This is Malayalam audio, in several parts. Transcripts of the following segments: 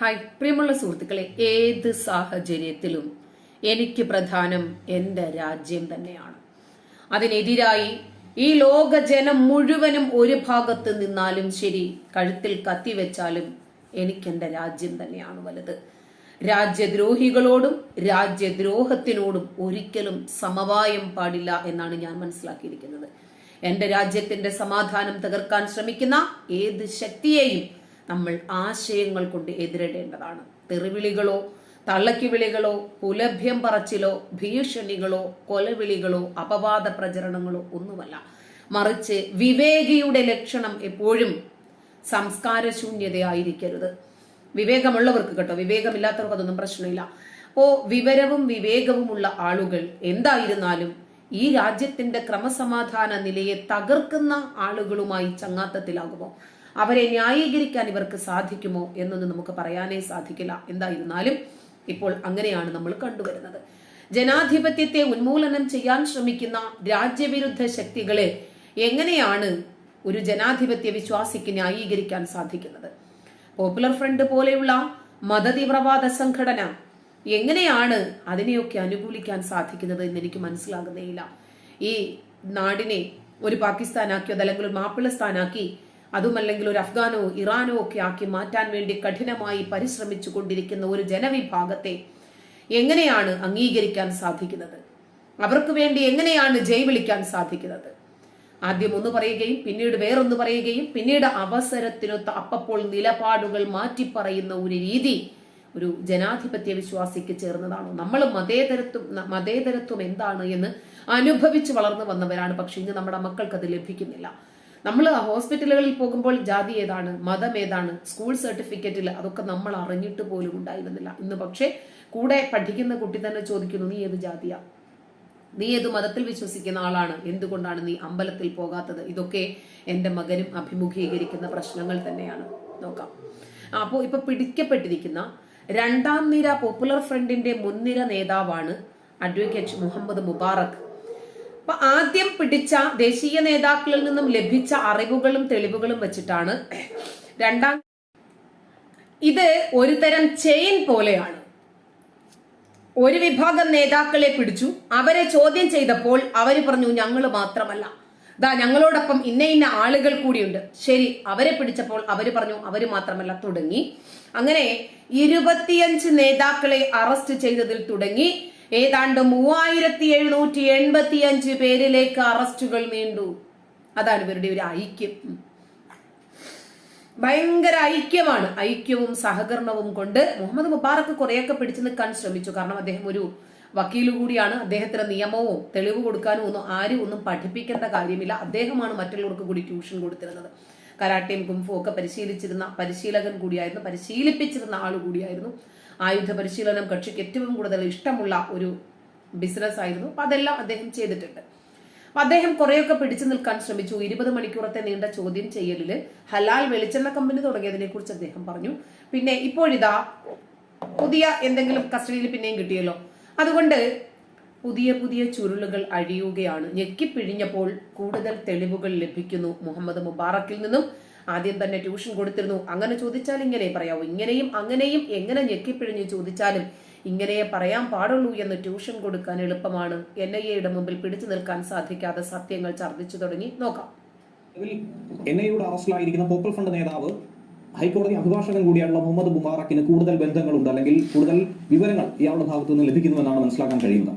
ഹായ് പ്രിയമുള്ള സുഹൃത്തുക്കളെ ഏത് സാഹചര്യത്തിലും എനിക്ക് പ്രധാനം എന്റെ രാജ്യം തന്നെയാണ്. അതിനെതിരായി ഈ ലോക ജനം മുഴുവനും ഒരു ഭാഗത്ത് നിന്നാലും ശരി കഴുത്തിൽ കത്തിവെച്ചാലും എനിക്ക് എന്റെ രാജ്യം തന്നെയാണ് വലുത്. രാജ്യദ്രോഹികളോടും രാജ്യദ്രോഹത്തിനോടും ഒരിക്കലും സമവായം പാടില്ല എന്നാണ് ഞാൻ മനസ്സിലാക്കിയിരിക്കുന്നത്. എന്റെ രാജ്യത്തിന്റെ സമാധാനം തകർക്കാൻ ശ്രമിക്കുന്ന ഏത് ശക്തിയെയും നമ്മൾ ആശയങ്ങൾ കൊണ്ട് എതിരിടേണ്ടതാണ്. തെറിവിളികളോ തള്ളക്കുവിളികളോ പുലഭ്യം പറച്ചിലോ ഭീഷണികളോ കൊലവിളികളോ അപവാദ പ്രചരണങ്ങളോ ഒന്നുമല്ല. മറിച്ച് വിവേകിയുടെ ലക്ഷണം എപ്പോഴും സംസ്കാരശൂന്യതയായിരിക്കരുത്. വിവേകമുള്ളവർക്ക് കേട്ടോ വിവേകമില്ലാത്തവർക്ക് അതൊന്നും പ്രശ്നമില്ല. അപ്പോ വിവരവും വിവേകവുമുള്ള ആളുകൾ എന്തായിരുന്നാലും ഈ രാജ്യത്തിന്റെ ക്രമസമാധാന നിലയെ തകർക്കുന്ന ആളുകളുമായി ചങ്ങാത്തത്തിലാകുമോ? അവരെ ന്യായീകരിക്കാൻ ഇവർക്ക് സാധിക്കുമോ എന്നൊന്നും നമുക്ക് പറയാനേ സാധിക്കില്ല. എന്തായിരുന്നാലും ഇപ്പോൾ അങ്ങനെയാണ് നമ്മൾ കണ്ടുവരുന്നത്. ജനാധിപത്യത്തെ ഉന്മൂലനം ചെയ്യാൻ ശ്രമിക്കുന്ന രാജ്യവിരുദ്ധ ശക്തികളെ എങ്ങനെയാണ് ഒരു ജനാധിപത്യ വിശ്വാസിക്ക് ന്യായീകരിക്കാൻ സാധിക്കുന്നത്? പോപ്പുലർ ഫ്രണ്ട് പോലെയുള്ള മതതീവ്രവാദ സംഘടന എങ്ങനെയാണ് അതിനെയൊക്കെ അനുകൂലിക്കാൻ സാധിക്കുന്നത് എന്ന് എനിക്ക് മനസ്സിലാകുന്നേയില്ല. ഈ നാടിനെ ഒരു പാകിസ്ഥാനാക്കിയോ അതല്ലെങ്കിൽ ഒരു മാപ്പിളസ്ഥാനാക്കി അതുമല്ലെങ്കിൽ ഒരു അഫ്ഗാനോ ഇറാനോ ഒക്കെ ആക്കി മാറ്റാൻ വേണ്ടി കഠിനമായി പരിശ്രമിച്ചു കൊണ്ടിരിക്കുന്ന ഒരു ജനവിഭാഗത്തെ എങ്ങനെയാണ് അംഗീകരിക്കാൻ സാധിക്കുന്നത്? അവർക്ക് വേണ്ടി എങ്ങനെയാണ് ജയ് വിളിക്കാൻ സാധിക്കുന്നത്? ആദ്യം ഒന്ന് പറയുകയും പിന്നീട് വേറൊന്ന് പറയുകയും പിന്നീട് അവസരത്തിനൊത്ത് അപ്പപ്പോൾ നിലപാടുകൾ മാറ്റി പറയുന്ന ഒരു രീതി ഒരു ജനാധിപത്യ വിശ്വാസിക്ക് ചേർന്നതാണോ? നമ്മൾ മതേതരത്വം മതേതരത്വം എന്താണ് എന്ന് അനുഭവിച്ച് വളർന്നു വന്നവരാണ്. പക്ഷെ ഇന്ന് നമ്മുടെ മക്കൾക്ക് അത് ലഭിക്കുന്നില്ല. നമ്മൾ ഹോസ്പിറ്റലുകളിൽ പോകുമ്പോൾ ജാതി ഏതാണ് മതം ഏതാണ് സ്കൂൾ സർട്ടിഫിക്കറ്റിൽ അതൊക്കെ നമ്മൾ അറിഞ്ഞിട്ട് പോലും ഉണ്ടായിരുന്നില്ല. ഇന്ന് പക്ഷേ കൂടെ പഠിക്കുന്ന കുട്ടി തന്നെ ചോദിക്കുന്നു നീ ഏത് ജാതിയാ? നീ ഏത് മതത്തിൽ വിശ്വസിക്കുന്ന ആളാണ്? എന്തുകൊണ്ടാണ് നീ അമ്പലത്തിൽ പോകാത്തത്? ഇതൊക്കെ എന്റെ മകനും അഭിമുഖീകരിക്കുന്ന പ്രശ്നങ്ങൾ തന്നെയാണ്. നോക്കാം. അപ്പോൾ ഇപ്പൊ പിടിക്കപ്പെട്ടിരിക്കുന്ന രണ്ടാം നിര പോപ്പുലർ ഫ്രണ്ടിന്റെ മുൻനിര നേതാവാണ് അഡ്വക്കേറ്റ് മുഹമ്മദ് മുബാറക്. അപ്പൊ ആദ്യം പിടിച്ച ദേശീയ നേതാക്കളിൽ നിന്നും ലഭിച്ച അറിവുകളും തെളിവുകളും വെച്ചിട്ടാണ് രണ്ടാം ഇത് ഒരു തരം ചെയിൻ പോലെയാണ്. ഒരു വിഭാഗം നേതാക്കളെ പിടിച്ചു. അവരെ ചോദ്യം ചെയ്തപ്പോൾ അവർ പറഞ്ഞു ഞങ്ങൾ മാത്രമല്ല. ദാ ഞങ്ങളോടൊപ്പം ഇന്ന ഇന്ന ആളുകൾ കൂടിയുണ്ട്. ശരി അവരെ പിടിച്ചപ്പോൾ അവർ പറഞ്ഞു അവർ മാത്രമല്ല. തുടങ്ങി. അങ്ങനെ ഇരുപത്തിയഞ്ച് നേതാക്കളെ അറസ്റ്റ് ചെയ്തതിൽ തുടങ്ങി. ഏതാണ്ട് മൂവായിരത്തി എഴുന്നൂറ്റി എൺപത്തി അഞ്ച് പേരിലേക്ക് അറസ്റ്റുകൾ നീണ്ടു. അതാണ് ഇവരുടെ ഒരു ഐക്യം. ഭയങ്കര ഐക്യമാണ്. ഐക്യവും സഹകരണവും കൊണ്ട് മുഹമ്മദ് മുബാറക്ക് കുറെയൊക്കെ പിടിച്ചു നിൽക്കാൻ ശ്രമിച്ചു. കാരണം അദ്ദേഹം ഒരു വക്കീലു കൂടിയാണ്. അദ്ദേഹത്തിന് നിയമവും തെളിവ് കൊടുക്കാനും ഒന്നും ആരും ഒന്നും പഠിപ്പിക്കേണ്ട കാര്യമില്ല. അദ്ദേഹമാണ് മറ്റുള്ളവർക്ക് കൂടി ട്യൂഷൻ കൊടുത്തിരുന്നത്. കരാട്ടയും കുംഫും ഒക്കെ പരിശീലിച്ചിരുന്ന പരിശീലകൻ കൂടിയായിരുന്നു പരിശീലിപ്പിച്ചിരുന്ന ആൾ കൂടിയായിരുന്നു. ആയുധ പരിശീലനം കക്ഷിക്ക് ഏറ്റവും കൂടുതൽ ഇഷ്ടമുള്ള ഒരു ബിസിനസ് ആയിരുന്നു. അപ്പൊ അതെല്ലാം അദ്ദേഹം ചെയ്തിട്ടുണ്ട്. അപ്പൊ അദ്ദേഹം കുറെയൊക്കെ പിടിച്ചു നിൽക്കാൻ ശ്രമിച്ചു. ഇരുപത് മണിക്കൂറത്തെ നീണ്ട ചോദ്യം ചെയ്യലിൽ ഹലാൽ വെളിച്ചെണ്ണ കമ്പനി തുടങ്ങിയതിനെ കുറിച്ച് അദ്ദേഹം പറഞ്ഞു. പിന്നെ ഇപ്പോഴിതാ പുതിയ എന്തെങ്കിലും കസ്റ്റഡിയിൽ പിന്നെയും കിട്ടിയല്ലോ. അതുകൊണ്ട് പുതിയ പുതിയ ചുരുളുകൾ അഴിയുകയാണ്. ഞെക്കിപ്പിഴിഞ്ഞപ്പോൾ കൂടുതൽ തെളിവുകൾ ലഭിക്കുന്നു. മുഹമ്മദ് മുബാറക്കിൽ നിന്നും ആദ്യം തന്നെ ട്യൂഷൻ കൊടുത്തിരുന്നു. അങ്ങനെ ചോദിച്ചാൽ ഇങ്ങനെ പറയാവൂ. ഇങ്ങനെയും അങ്ങനെയും എങ്ങനെ ഞെക്കിപ്പിഴിഞ്ഞ് ചോദിച്ചാലും ഇങ്ങനെ പറയാൻ പാടുള്ളൂ എന്ന് ട്യൂഷൻ കൊടുക്കാൻ എളുപ്പമാണ്. എൻ ഐ എയുടെ മുമ്പിൽ പിടിച്ചു നിൽക്കാൻ സാധിക്കാതെ സത്യങ്ങൾ ഛർദ്ദിച്ചു തുടങ്ങി. നോക്കാം. എൻ ഐയുടെ അറസ്റ്റിലായിരിക്കുന്ന പോപ്പുലർ ഫ്രണ്ട് നേതാവ് ഹൈക്കോടതി അഭിഭാഷകൻ കൂടിയുള്ള മുഹമ്മദ് മുബാറക്കിന് കൂടുതൽ ബന്ധങ്ങളുണ്ട് അല്ലെങ്കിൽ കൂടുതൽ വിവരങ്ങൾ ഇയാളുടെ ഭാഗത്തു നിന്ന് ലഭിക്കുന്നുവെന്നാണ് മനസ്സിലാക്കാൻ കഴിയുന്നത്.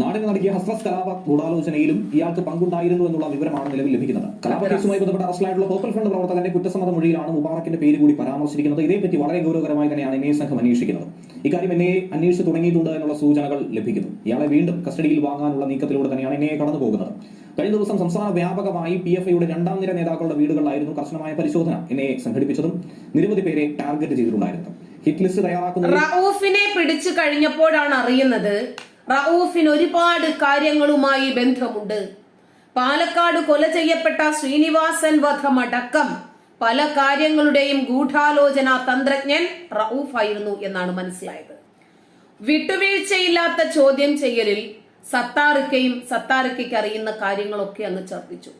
നാടിന് നടക്കിയ ഹസ്രസ് കലാപ ഗൂഢാലോചനയിലും ഇയാൾക്ക് പങ്കുണ്ടായിരുന്നു എന്നുള്ള വിവരമാണ് നിലവിൽ ലഭിക്കുന്നത്. കലാപ കേസുമായി ബന്ധപ്പെട്ട അറസ്റ്റിലായിട്ടുള്ള പോപ്പുലർ ഫ്രണ്ട് പ്രവർത്തകന്റെ കുറ്റസമ്മത മൊഴിയിലാണ് മുബാറക്കിന്റെ പേര് കൂടി പരാമർശിച്ചിരിക്കുന്നത് ഇതേപ്പറ്റി വളരെ ഗൗരവകരമായി തന്നെയാണ് എൻ സംഘം അന്വേഷിക്കുന്നത്. ഇക്കാര്യം എന്നെ അന്വേഷിച്ച് തുടങ്ങിയിട്ടുണ്ട് എന്നുള്ള സൂചനകൾ ലഭിക്കുന്നു. ഇയാളെ വീണ്ടും കസ്റ്റഡിയിൽ വാങ്ങാനുള്ള നീക്കത്തിലൂടെ തന്നെയാണ് എന്നെ കടന്നു പോകുന്നത്. കഴിഞ്ഞ ദിവസം സംസ്ഥാന വ്യാപകമായി പി എഫ് ഐയുടെ രണ്ടാം നിര നേതാക്കളുടെ വീടുകളിലായിരുന്നു കർശനമായ പരിശോധന എന്നെ സംഘടിപ്പിച്ചതും നിരവധി പേരെ ടാർഗറ്റ് ചെയ്തിട്ടുണ്ടായിരുന്നു. ഹിറ്റ് ലിസ്റ്റ് തയ്യാറാക്കുന്ന റൌഫിനെ പിടിച്ചു കഴിഞ്ഞപ്പോഴാണ് അറിയുന്നത് റൌഫിന് ഒരുപാട് കാര്യങ്ങളുമായി ബന്ധമുണ്ട്. പാലക്കാട് കൊല ചെയ്യപ്പെട്ട ശ്രീനിവാസൻ വധമടക്കം പല കാര്യങ്ങളുടെയും ഗൂഢാലോചന തന്ത്രജ്ഞൻ റൌഫ് ആയിരുന്നു എന്നാണ് മനസ്സിലായത്. വിട്ടുവീഴ്ചയില്ലാത്ത ചോദ്യം ചെയ്യലിൽ സത്താറിക്കയും സത്താറിക്കയ്ക്ക് അറിയുന്ന കാര്യങ്ങളൊക്കെ അങ്ങ് ചർച്ചിച്ചു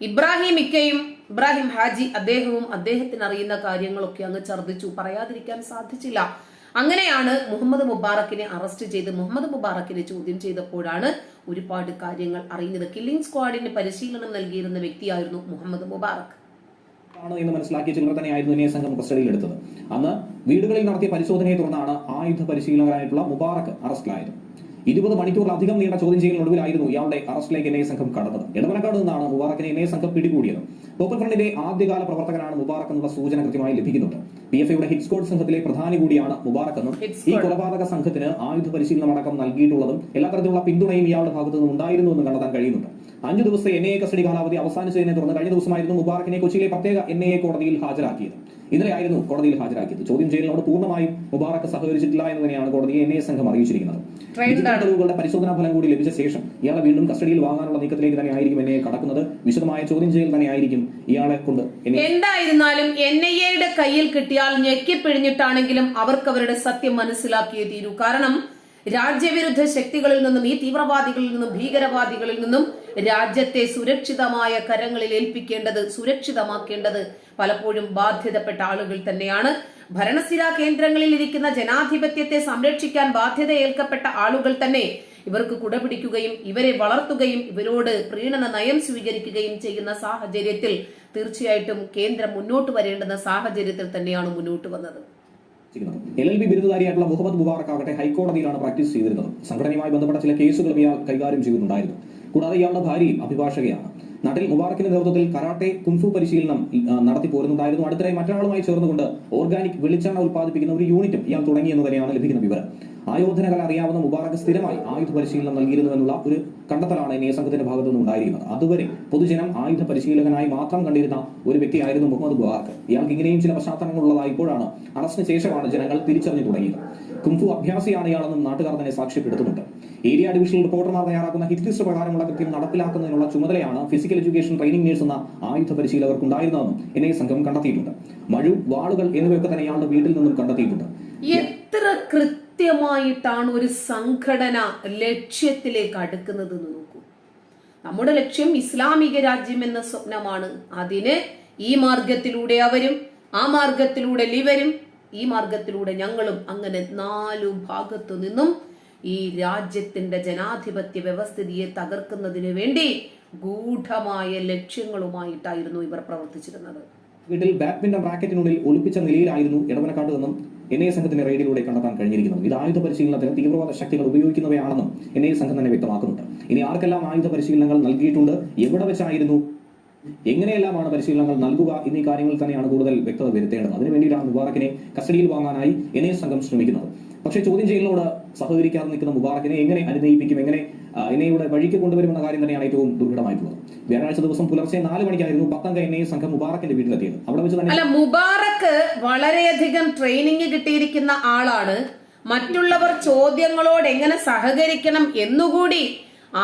ഇബ്രാഹിം ഇക്കയും ഇബ്രാഹിം ഹാജി അദ്ദേഹവും അദ്ദേഹത്തിന് അറിയുന്ന കാര്യങ്ങളൊക്കെ അങ്ങ് ഛർദ്ദിച്ചു പറയാതിരിക്കാൻ സാധിച്ചില്ല. അങ്ങനെയാണ് മുഹമ്മദ് മുബാറക്കിനെ അറസ്റ്റ് ചെയ്ത് മുഹമ്മദ് മുബാറക്കിനെ ചോദ്യം ചെയ്തപ്പോഴാണ് ഒരുപാട് കാര്യങ്ങൾ അറിയുന്നത്. കില്ലിംഗ് സ്ക്വാഡിന് പരിശീലനം നൽകിയിരുന്ന വ്യക്തിയായിരുന്നു മുഹമ്മദ് മുബാറക്. ആണ് എന്ന് മനസ്സിലാക്കിയ ചിലർ തന്നെയായിരുന്നു എന്നെ സംഘം കസ്റ്റഡിയിലെടുത്തത് അന്ന് വീടുകളിൽ നടത്തിയ പരിശോധനയെ തുടർന്നാണ് ആയുധ പരിശീലകനായിട്ടുള്ള മുബാറക് അറസ്റ്റിലായത്. ഇരുപത് മണിക്കൂറിലധികം നീണ്ട ചോദ്യം ചെയ്യലിനൊടുവിലായിരുന്നു ഇയാളുടെ അറസ്റ്റിലേക്ക് എൻ സംഘം കടന്നത്. ഇടവനക്കാട് നിന്നാണ് മുബാറക്കിനെ എൻ സംഘം പിടികൂടിയത്. പോപ്പൽ ഫ്രണ്ടിന്റെ ആദ്യകാല പ്രവർത്തകനാണ് മുബാറക്ക് എന്നുള്ള സൂചന കൃത്യമായി ലഭിക്കുന്നുണ്ട്. പി എഫ് ഐയുടെ ഹിറ്റ് സ്ക്വാഡ് സംഘത്തിലെ പ്രധാനി കൂടിയാണ് മുബാറക്ക് എന്നും ഈ കൊലപാതക സംഘത്തിന് ആയുധ പരിശീലനം അടക്കം നൽകിയിട്ടുള്ളതും എല്ലാ തരത്തിലുള്ള പിന്തുണയും ഇയാളുടെ ഭാഗത്തു നിന്നും ഉണ്ടായിരുന്നു എന്ന് കണ്ടെത്താൻ കഴിയുന്നുണ്ട്. അഞ്ചു ദിവസത്തെ എൻ ഐ എ കസ്റ്റഡി കാലാവധി അവസാനിച്ചതിനെ തുടർന്ന് കഴിഞ്ഞ ദിവസമായിരുന്നു മുബാറക്കിനെ കൊച്ചിയിലെ പ്രത്യേക എൻ ഐ എ കോടതിയിൽ ഹാജരാക്കിയത്. ഇന്നലെയായിരുന്നു കോടതിയിൽ ഹാജരാക്കിയത്. ചോദ്യം ചെയ്യലിനോട് പൂർണമായും മുബാറക്ക് സഹകരിച്ചിട്ടില്ല എന്ന് തന്നെയാണ് കോടതിയെ എൻ ഐ എ സംഘം അറിയിച്ചിരിക്കുന്നത്. തെളിവുകളുടെ പരിശോധനാ ഫലം കൂടി ലഭിച്ച ശേഷം ഇയാളെ വീണ്ടും കസ്റ്റഡിയിൽ വാങ്ങാനുള്ള നീക്കത്തിലേക്ക് തന്നെ ആയിരിക്കും എന്നെ കടക്കുന്നത്. വിശദമായ ചോദ്യം ചെയ്യൽ തന്നെ ആയിരിക്കും ഇയാളെ കൊണ്ട് എന്തായിരുന്നാലും എൻ ഐ എയുടെ കയ്യിൽ കിട്ടിയാൽ ഞെക്കിപ്പിഴിഞ്ഞിട്ടാണെങ്കിലും അവർക്ക് അവരുടെ സത്യം മനസ്സിലാക്കിയേ തീരൂ. കാരണം രാജ്യവിരുദ്ധ ശക്തികളിൽ നിന്നും ഈ തീവ്രവാദികളിൽ നിന്നും ഭീകരവാദികളിൽ നിന്നും രാജ്യത്തെ സുരക്ഷിതമായ കരങ്ങളിൽ ഏൽപ്പിക്കേണ്ടത് സുരക്ഷിതമാക്കേണ്ടത് പലപ്പോഴും ബാധ്യതപ്പെട്ട ആളുകൾ തന്നെയാണ്. ഭരണസ്ഥിര കേന്ദ്രങ്ങളിൽ ഇരിക്കുന്ന ജനാധിപത്യത്തെ സംരക്ഷിക്കാൻ ബാധ്യത ഏൽക്കപ്പെട്ട ആളുകൾ തന്നെ ഇവർക്ക് കുടപിടിക്കുകയും ഇവരെ വളർത്തുകയും ഇവരോട് പ്രീണന നയം സ്വീകരിക്കുകയും ചെയ്യുന്ന സാഹചര്യത്തിൽ തീർച്ചയായിട്ടും കേന്ദ്രം മുന്നോട്ട് വരേണ്ടുന്ന സാഹചര്യത്തിൽ തന്നെയാണ് മുന്നോട്ട് വന്നത്. എൽ എൽ ബി ബിരുദധാരിയായിട്ടുള്ള മുഹമ്മദ് മുബാറക് ആകട്ടെ ഹൈക്കോടതിയിലാണ് പ്രാക്ടീസ് ചെയ്തിരുന്നത്. സംഘടനയുമായി ബന്ധപ്പെട്ട ചില കേസുകൾ ഇയാൾ കൈകാര്യം ചെയ്യുന്നുണ്ടായിരുന്നു കൂടാതെ ഇയാളുടെ ഭാര്യയും അഭിഭാഷകയാണ്. നാട്ടിൽ മുബാറക്കിന്റെ നേതൃത്വത്തിൽ കരാട്ടെ കുംഫു പരിശീലനം നടത്തി പോരുന്നുണ്ടായിരുന്നു. അടുത്തിടെ മറ്റൊരാളുമായി ചേർന്നുകൊണ്ട് ഓർഗാനിക് വെളിച്ചെണ്ണ ഉൽപ്പാദിപ്പിക്കുന്ന ഒരു യൂണിറ്റും ഇയാൾ തുടങ്ങിയെന്ന് തന്നെയാണ് ലഭിക്കുന്ന വിവരം. ആയോധന കല അറിയാവുന്ന മുബാറക്ക് സ്ഥിരമായി ആയുധ പരിശീലനം നൽകിയിരുന്നു എന്നുള്ള ഒരു കണ്ടെത്തലാണ് എൻ സംഘത്തിന്റെ ഭാഗത്തു നിന്ന് ഉണ്ടായിരിക്കുന്നത്. അതുവരെ പൊതുജനം ആയുധ പരിശീലകനായി മാത്രം കണ്ടിരുന്ന ഒരു വ്യക്തിയായിരുന്നു മുഹമ്മദ് മുബാറക്ക് ഇയാൾക്ക് ഇങ്ങനെയും ചില പശ്ചാത്തലങ്ങൾ ഉള്ളതായപ്പോഴാണ് അറസ്റ്റിന് ശേഷമാണ് ജനങ്ങൾ തിരിച്ചറിഞ്ഞു തുടങ്ങിയത്. കുംഫു അഭ്യാസിയാണ് ഇയാളെന്നും നാട്ടുകാർ തന്നെ സാക്ഷ്യപ്പെടുത്തുന്നുണ്ട്. ഏരിയ ഡിവിഷണൽ റിപ്പോർട്ടർമാർ തയ്യാറാക്കുന്ന ഹിറ്റ് ലിസ്റ്റ് പ്രകാരമുള്ള കൃത്യം നടപ്പിലാക്കുന്നതിനുള്ള ചുമതലയാണ് ഫിസിക്കൽ എഡ്യൂക്കേഷൻ ട്രെയിനിംഗ് നേഴ്സ് എന്ന ആയുധ പരിശീലകർക്കുണ്ടായിരുന്നതെന്നും എൻ ഐ സംഘം കണ്ടെത്തിയിട്ടുണ്ട്. മഴു വാളുകൾ എന്നിവയൊക്കെ തന്നെ ഇയാളുടെ വീട്ടിൽ നിന്നും കണ്ടെത്തിയിട്ടുണ്ട്. എത്ര കൃത്യമായിട്ടാണ് ഒരു സംഘടന ലക്ഷ്യത്തിലേക്ക് അടുക്കുന്നത് നോക്കൂ. നമ്മുടെ ലക്ഷ്യം ഇസ്ലാമിക രാജ്യം എന്ന സ്വപ്നമാണ്. അതിന് ഈ മാർഗത്തിലൂടെ അവരും ആ മാർഗത്തിലൂടെ ലിവരും ഈ മാർഗത്തിലൂടെ ഞങ്ങളും അങ്ങനെ നാലു ഭാഗത്തു നിന്നും ഈ രാജ്യത്തിന്റെ ജനാധിപത്യ വ്യവസ്ഥിതിയെ തകർക്കുന്നതിന് വേണ്ടി ഗൂഢമായ ലക്ഷ്യങ്ങളുമായിട്ടായിരുന്നു ഇവർ പ്രവർത്തിച്ചിരുന്നത്. വീട്ടിൽ ബാഡ്മിന്റൺ റാക്കറ്റിനുള്ളിൽ ഒളിപ്പിച്ച നിലയിലായിരുന്നു ഇടവനക്കാട്ട് നിന്നും എൻ ഐ സംഘത്തിന്റെ റെയ്ഡിലൂടെ കണ്ടെത്താൻ കഴിഞ്ഞിരിക്കുന്നത് ഇത് ആയുധ പരിശീലനത്തിന് തീവ്രവാദ ശക്തികൾ ഉപയോഗിക്കുന്നവയാണെന്നും എൻ ഐ സംഘം തന്നെ വ്യക്തമാക്കുന്നുണ്ട്. ഇനി ആർക്കെല്ലാം ആയുധ പരിശീലനങ്ങൾ നൽകിയിട്ടുണ്ട്? എവിടെ വെച്ചായിരുന്നു? എങ്ങനെയെല്ലാമാണ് പരിശീലനങ്ങൾ നൽകുക എന്നീ കാര്യങ്ങൾ തന്നെയാണ് കൂടുതൽ വ്യക്തത വരുത്തേണ്ടത്. അതിനുവേണ്ടിയിട്ടാണ് മുബാറക്കിനെ കസ്റ്റഡിയിൽ വാങ്ങാനായി എൻ ഐ സംഘം ശ്രമിക്കുന്നത്. പക്ഷേ ചോദ്യം ചെയ്യലിനോട് സഹകരിക്കാതെ നിൽക്കുന്ന മുബാറക്കിനെ എങ്ങനെ അനുനയിപ്പിക്കും എങ്ങനെ ഇനയുടെ വഴിക്ക് കൊണ്ടുവരുമെന്ന കാര്യം തന്നെയാണ് ഏറ്റവും ദുർഘടമായിട്ടുള്ളത്. വ്യാഴാഴ്ച ദിവസം പുലർച്ചെ നാല് മണിക്കായിരുന്നു പത്തംഗ ഐ സംഘം മുബാറക്കിന്റെ വീട്ടിലെത്തിയത്. അവിടെ വെച്ച് തന്നെ മുബാറക്ക് വളരെയധികം ട്രെയിനിങ് കിട്ടിയിരിക്കുന്ന ആളാണ്. മറ്റുള്ളവർ ചോദ്യങ്ങളോട് എങ്ങനെ സഹകരിക്കണം എന്നുകൂടി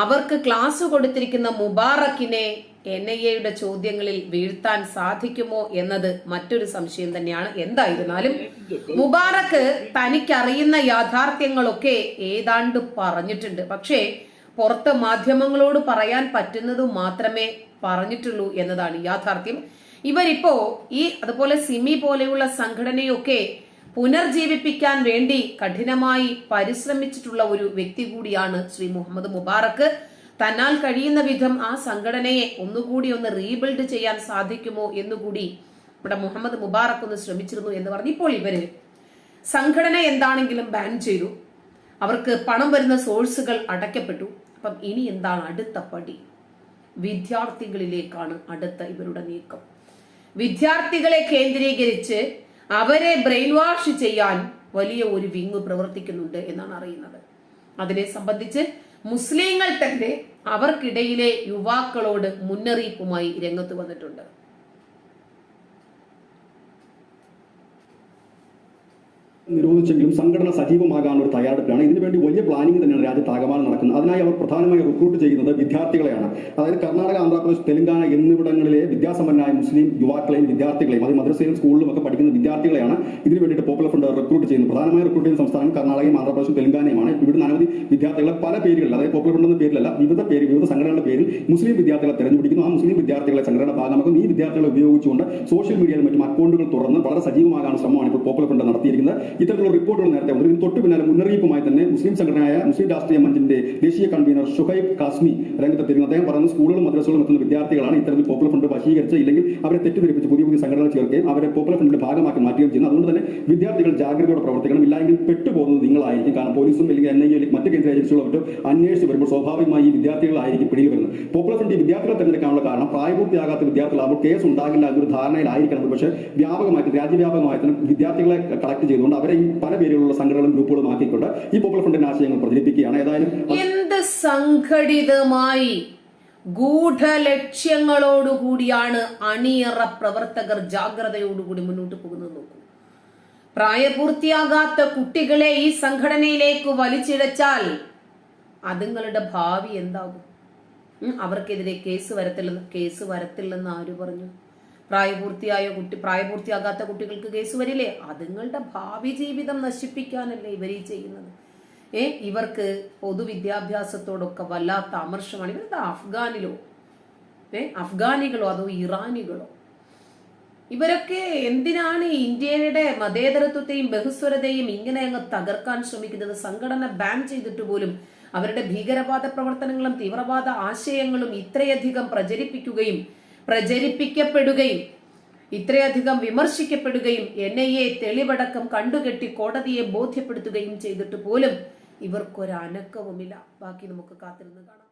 അവർക്ക് ക്ലാസ് കൊടുത്തിരിക്കുന്ന മുബാറക്കിനെ എൻ ഐ എയുടെ ചോദ്യങ്ങളിൽ വീഴ്ത്താൻ സാധിക്കുമോ എന്നത് മറ്റൊരു സംശയം തന്നെയാണ്. എന്തായിരുന്നാലും മുബാറക്ക് തനിക്കറിയുന്ന യാഥാർത്ഥ്യങ്ങളൊക്കെ ഏതാണ്ട് പറഞ്ഞിട്ടുണ്ട്. പക്ഷേ പുറത്ത് മാധ്യമങ്ങളോട് പറയാൻ പറ്റുന്നത് മാത്രമേ പറഞ്ഞിട്ടുള്ളൂ എന്നതാണ് യാഥാർത്ഥ്യം. ഇവരിപ്പോ ഈ അതുപോലെ സിമി പോലെയുള്ള സംഘടനയൊക്കെ പുനർജീവിപ്പിക്കാൻ വേണ്ടി കഠിനമായി പരിശ്രമിച്ചിട്ടുള്ള ഒരു വ്യക്തി കൂടിയാണ് ശ്രീ മുഹമ്മദ് മുബാറക്ക് തന്നാൽ കഴിയുന്ന വിധം ആ സംഘടനയെ ഒന്നുകൂടി ഒന്ന് റീബിൽഡ് ചെയ്യാൻ സാധിക്കുമോ എന്നുകൂടി ഇവിടെ മുഹമ്മദ് മുബാറക് ഒന്ന് ശ്രമിച്ചിരുന്നു എന്ന് പറഞ്ഞു ഇപ്പോൾ ഇവർ സംഘടന എന്താണെങ്കിലും ബാൻ ചെയ്തു. അവർക്ക് പണം വരുന്ന സോഴ്സുകൾ അടയ്ക്കപ്പെട്ടു. അപ്പം ഇനി എന്താണ് അടുത്ത പടി? വിദ്യാർത്ഥികളിലേക്കാണ് അടുത്ത ഇവരുടെ നീക്കം. വിദ്യാർത്ഥികളെ കേന്ദ്രീകരിച്ച് അവരെ ബ്രെയിൻ വാഷ് ചെയ്യാൻ വലിയ ഒരു വിങ് പ്രവർത്തിക്കുന്നുണ്ട് എന്നാണ് അറിയുന്നത്. അതിനെ സംബന്ധിച്ച് മുസ്ലിങ്ങൾ തന്നെ അവർക്കിടയിലെ യുവാക്കളോട് മുന്നറിയിപ്പുമായി രംഗത്ത് വന്നിട്ടുണ്ട്. നിരോധിച്ചെങ്കിലും സംഘടന സജീവമാകാൻ ഒരു തയ്യാറെടുപ്പാണ് ഇതിനുവേണ്ടി വലിയ പ്ലാനിംഗ് തന്നെയാണ് രാജ്യത്ത് ആകമാനം നടക്കുന്നത്. അതിനായി അവർ പ്രധാനമായി റിക്രൂട്ട് ചെയ്യുന്നത് വിദ്യാർത്ഥികളെയാണ്. അതായത് കർണാടക ആന്ധ്രാപ്രദേശ് തെലങ്കാന എന്നിവിടങ്ങളിലെ വിദ്യാസമ്പന്നരായ മുസ്ലിം യുവാക്കളെയും വിദ്യാർത്ഥികളെയും അത് മദ്രസയിലും സ്കൂളിലും ഒക്കെ പഠിക്കുന്ന വിദ്യാർത്ഥികളെയാണ് ഇതിനു വേണ്ടിയിട്ട് പോപ്പുലർ ഫണ്ട് റിക്രൂട്ട് ചെയ്യുന്നത്. പ്രധാനമായും റിക്രൂട്ട് ചെയ്യുന്ന സംസ്ഥാനം കർണാടകയും ആന്ധ്രാപ്രദേശും തെലങ്കാനയുമാണ്. ഇവിടുന്ന് അനവധി വിദ്യാർത്ഥികളെ പല പേരുകളിൽ അതായത് പോപ്പുലർ ഫണ്ട് എന്ന പേരിലല്ല വിവിധ പേര് വിവിധ സംഘടനകളുടെ പേരിൽ മുസ്ലിം വിദ്യാർത്ഥികളെ തെരഞ്ഞെടുപ്പിക്കുന്നു. ആ മുസ്ലിം വിദ്യാർത്ഥികളെ സംഘടന ഭാഗമാക്കും ഈ വിദ്യാർത്ഥികളെ ഉപയോഗിച്ചുകൊണ്ട് സോഷ്യൽ മീഡിയയിലും മറ്റും അക്കൗണ്ടുകൾ തുറന്ന് വളരെ സജീവമാകാനുള്ള ശ്രമമാണ് ഇപ്പോൾ പോപ്പുലർ ഫണ്ട് നടത്തിയിരിക്കുന്നത്. ഇത്തരത്തിലുള്ള റിപ്പോർട്ടുകൾ നേരത്തെ വന്നു തൊട്ട് പിന്നാലെ മുന്നറിയിപ്പുമായി തന്നെ മുസ്ലിം സംഘടനയായ മുസ്ലിം രാഷ്ട്രീയ മഞ്ചിന്റെ ദേശീയ കൺവീനർ ഷുഹൈബ് കാസ്മി രംഗത്തെത്തിയിരുന്നു അദ്ദേഹം പറയുന്നത് സ്കൂളുകളും മദ്രസകളും എത്തുന്ന വിദ്യാർത്ഥികളാണ് ഇത്തരത്തിൽ പോപ്പുലർ ഫണ്ട് വശീകരിച്ച് ഇല്ലെങ്കിൽ അവരെ തെറ്റിദ്ധരിപ്പിച്ച് പുതിയ പുതിയ സംഘടനകൾ ചേർക്കുകയും അവരെ പോപ്പുലർ ഫണ്ടിന്റെ ഭാഗമാക്കി മാറ്റുകയും ചെയ്യുന്നു. അതുകൊണ്ട് തന്നെ വിദ്യാർത്ഥികൾ ജാഗ്രതയോടെ പ്രവർത്തിക്കണം. ഇല്ലെങ്കിൽ പെട്ടുപോകുന്നത് നിങ്ങളായിരിക്കും. കാരണം പോലീസും അല്ലെങ്കിൽ എൻ ഐ എ മറ്റ് കേന്ദ്ര ഏജൻസികളും മറ്റും അന്വേഷിച്ച് വരുമ്പോൾ സ്വാഭാവികമായി ഈ വിദ്യാർത്ഥികളായിരിക്കും പിടിയിൽ വരുന്നത്. പോപ്പുലർ ഫണ്ട് ഈ വിദ്യാർത്ഥികളെ തിരഞ്ഞെടുക്കാനുള്ള കാരണം പ്രായപൂർത്തിയാകാത്ത വിദ്യാർത്ഥികൾ വിദ്യാർത്ഥികളാകുമ്പോൾ കേസ് ഉണ്ടാകില്ല എന്നൊരു ധാരണയിലായിരിക്കണം. പക്ഷേ വ്യാപകമായിട്ട് രാജ്യവ്യാപകമായി തന്നെ വിദ്യാർത്ഥികളെ കളക്ട് ചെയ്തുകൊണ്ട് അവരെ ഈ പല പേരുകളുള്ള സംഘടനകളും ഗ്രൂപ്പുകളും ആക്കിക്കൊണ്ട് ഈ പോപ്പുലർ ഫ്രണ്ടിന്റെ ആശയങ്ങൾ പ്രചരിപ്പിക്കുകയാണ്. ഏതായാലും എന്ത് സംഘടിതമായി ഗൂഢലക്ഷ്യങ്ങളോടുകൂടിയാണ് അണിയറ പ്രവർത്തകർ ജാഗ്രതയോടുകൂടി മുന്നോട്ട് പോകുന്നത് നോക്കൂ. പ്രായപൂർത്തിയാകാത്ത കുട്ടികളെ ഈ സംഘടനയിലേക്ക് വലിച്ചിഴച്ചാൽ അതുങ്ങളുടെ ഭാവി എന്താകും? അവർക്കെതിരെ കേസ് വരത്തില്ലെന്ന് കേസ് വരത്തില്ലെന്ന് ആര് പറഞ്ഞു? പ്രായപൂർത്തിയായ കുട്ടി പ്രായപൂർത്തിയാകാത്ത കുട്ടികൾക്ക് കേസ് വരില്ലേ? അതുങ്ങളുടെ ഭാവി ജീവിതം നശിപ്പിക്കാനല്ലേ ഇവർ ഈ ചെയ്യുന്നത്. ഏ ഇവർക്ക് പൊതുവിദ്യാഭ്യാസത്തോടൊക്കെ വല്ലാത്ത അമർഷമാണ്. ഇവരെന്താ അഫ്ഗാനിലോ ഏ അഫ്ഗാനികളോ അതോ ഇറാനികളോ? ഇവരൊക്കെ എന്തിനാണ് ഇന്ത്യയുടെ മതേതരത്വത്തെയും ബഹുസ്വരതയും ഇങ്ങനെ അങ്ങ് തകർക്കാൻ ശ്രമിക്കുന്നത്? സംഘടന ബാൻ ചെയ്തിട്ട് പോലും അവരുടെ ഭീകരവാദ പ്രവർത്തനങ്ങളും തീവ്രവാദ ആശയങ്ങളും ഇത്രയധികം പ്രചരിപ്പിക്കുകയും പ്രചരിപ്പിക്കപ്പെടുകയും ഇത്രയധികം വിമർശിക്കപ്പെടുകയും എൻ ഐ എ തെളിവടക്കം കണ്ടുകെട്ടി കോടതിയെ ബോധ്യപ്പെടുത്തുകയും ചെയ്തിട്ട് പോലും ഇവർക്കൊരനക്കവുമില്ല. ബാക്കി നമുക്ക് കാത്തിരുന്ന് കാണാം.